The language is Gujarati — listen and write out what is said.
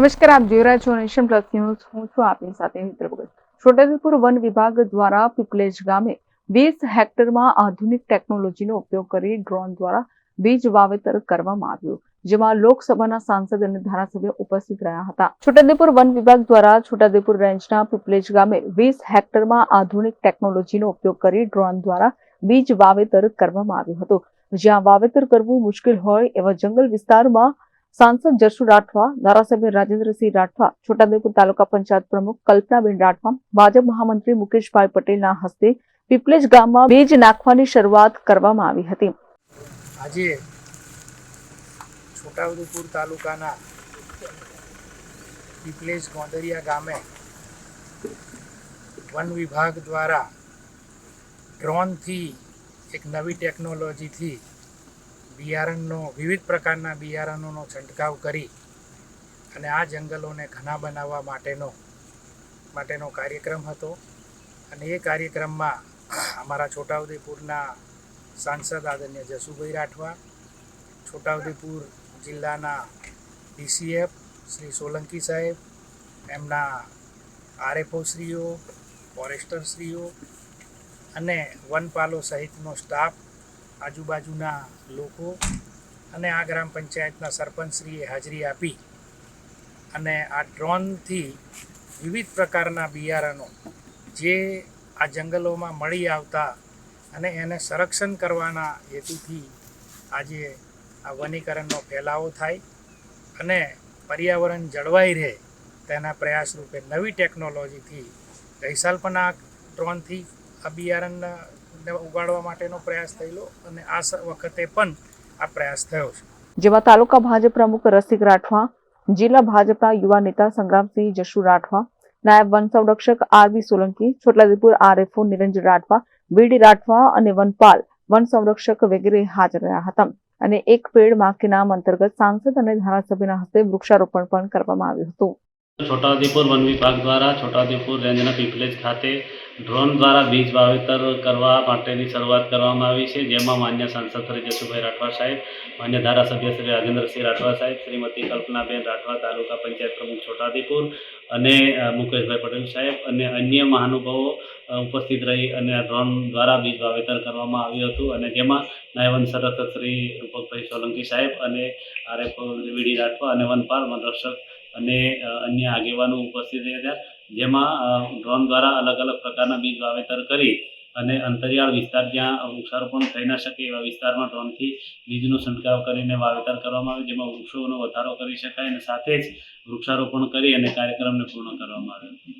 નમસ્કાર, આપ જોઈ રહ્યા છો નેશન પ્લસ ન્યૂઝ. હું છું આપની સાથે મિત્ર ભગત. છોટાઉદેપુર વન વિભાગ દ્વારા પીપલેજ ગામે વીસ હેક્ટરમાં આધુનિક ટેકનોલોજીનો ઉપયોગ કરી ડ્રોન દ્વારા બીજ વાવેતર કરવામાં આવ્યું, જેમાં લોકસભાના સાંસદ અને ધારાસભ્ય ઉપસ્થિત રહ્યા હતા. છોટાઉદેપુર વન વિભાગ દ્વારા છોટાઉદેપુર રેન્જના પીપલેજ ગામે વીસ હેક્ટરમાં આધુનિક ટેકનોલોજીનો ઉપયોગ કરી ડ્રોન દ્વારા બીજ વાવેતર કરવામાં આવ્યું હતું. જ્યાં વાવેતર કરવું મુશ્કેલ હોય એવા જંગલ વિસ્તારમાં સાંસદ જશુ રાઠવા, ધારાસભ્ય રાજેન્દ્રસિંહ રાઠવા, છોટાઉદેપુર તાલુકા પંચાયત પ્રમુખ કલ્પનાબેન રાઠવા, ભાજપ મહામંત્રી મુકેશભાઈ પટેલના હસ્તે પીપલેજ ગામમાં બીજ નાખવાની શરૂઆત કરવામાં આવી હતી. આજે છોટાઉદેપુર તાલુકાના પીપલેજ ગોંદરિયા ગામે વન વિભાગ દ્વારા ડ્રોનથી એક નવી ટેકનોલોજીથી બિયારણનો, વિવિધ પ્રકારના બિયારણોનો છંટકાવ કરી અને આ જંગલોને ઘના બનાવવા માટેનો માટેનો કાર્યક્રમ હતો. અને એ કાર્યક્રમમાં અમારા છોટાઉદેપુરના સાંસદ આદરણીય જસુભાઈ રાઠવા, છોટાઉદેપુર જિલ્લાના ડીસીએફ શ્રી સોલંકી સાહેબ, એમના આરએફઓશ્રીઓ શ્રીઓ ફોરેસ્ટર શ્રીઓ અને વનપાલો સહિતનો સ્ટાફ આજુબાજુના લોકો અને આ ગ્રામ પંચાયતના સરપંચશ્રીએ હાજરી આપી અને આ ડ્રોનથી વિવિધ પ્રકારના બિયારણો જે આ જંગલોમાં મળી આવતા અને એને સંરક્ષણ કરવાના હેતુથી આજે આ વનીકરણનો ફેલાવો થાય અને પર્યાવરણ જળવાઈ રહે તેના પ્રયાસ રૂપે નવી ટેકનોલોજીથી ગઈસાલ પણ આ ડ્રોનથી આ બિયારણને ઉગાડવા માટેનો પ્રયાસ થયેલો અને આ વખતે પણ આ પ્રયાસ થયો છે. જેમાં તાલુકા ભાજપ પ્રમુખ રસિક રાઠવા, જિલ્લા ભાજપના યુવા નેતા સંગ્રામસિંહ જશુ રાઠવા, નાયબ વન સંરક્ષક RB Solanki, છોટલાદીપુર RFO Niranjan Rathwa, VD Rathwa અને વનપાલ વન સંરક્ષક વગેરે હાજર રહ્યા હતા. અને એક પેડમાં કે નામ અંતર્ગત સાંસદ અને ધારાસભ્યના હસ્તે વૃક્ષારોપણ પણ કરવામાં આવ્યું હતું. છોટાઉદેપુર વન વિભાગ દ્વારા છોટાઉદેપુર રેન્જના પીપલેજ ખાતે ડ્રોન દ્વારા બીજ વાવેતર કરવા માટેની શરૂઆત કરવામાં આવી છે, જેમાં માન્ય સાંસદ શ્રી જસુભાઈ રાઠવા સાહેબ, માન્ય ધારાસભ્ય શ્રી રાજેન્દ્રસિંહ રાઠવા સાહેબ, શ્રીમતી કલ્પનાબેન રાઠવા, તાલુકા પંચાયત પ્રમુખ છોટાઉદેપુર અને મુકેશભાઈ પટેલ સાહેબ અને અન્ય મહાનુભાવો ઉપસ્થિત રહી અને ડ્રોન દ્વારા બીજ વાવેતર કરવામાં આવ્યું હતું અને જેમાં નાયવન સંરક્ષક શ્રી રૂપકભાઈ સોલંકી સાહેબ અને આરએફ વીડી રાઠવા અને વનપાલ વનરક્ષક અને અન્ય આગેવાનો ઉપસ્થિત રહ્યા હતા, જેમાં ડ્રોન દ્વારા અલગ અલગ પ્રકારના બીજ વાવેતર કરી અને અંતરિયાળ વિસ્તાર જ્યાં વૃક્ષારોપણ થઈ ન શકે એવા વિસ્તારમાં ડ્રોનથી બીજનો છંટકાવ કરીને વાવેતર કરવામાં આવે, જેમાં વૃક્ષોનો વધારો કરી શકાય અને સાથે જ વૃક્ષારોપણ કરી અને કાર્યક્રમને પૂર્ણ કરવામાં આવ્યો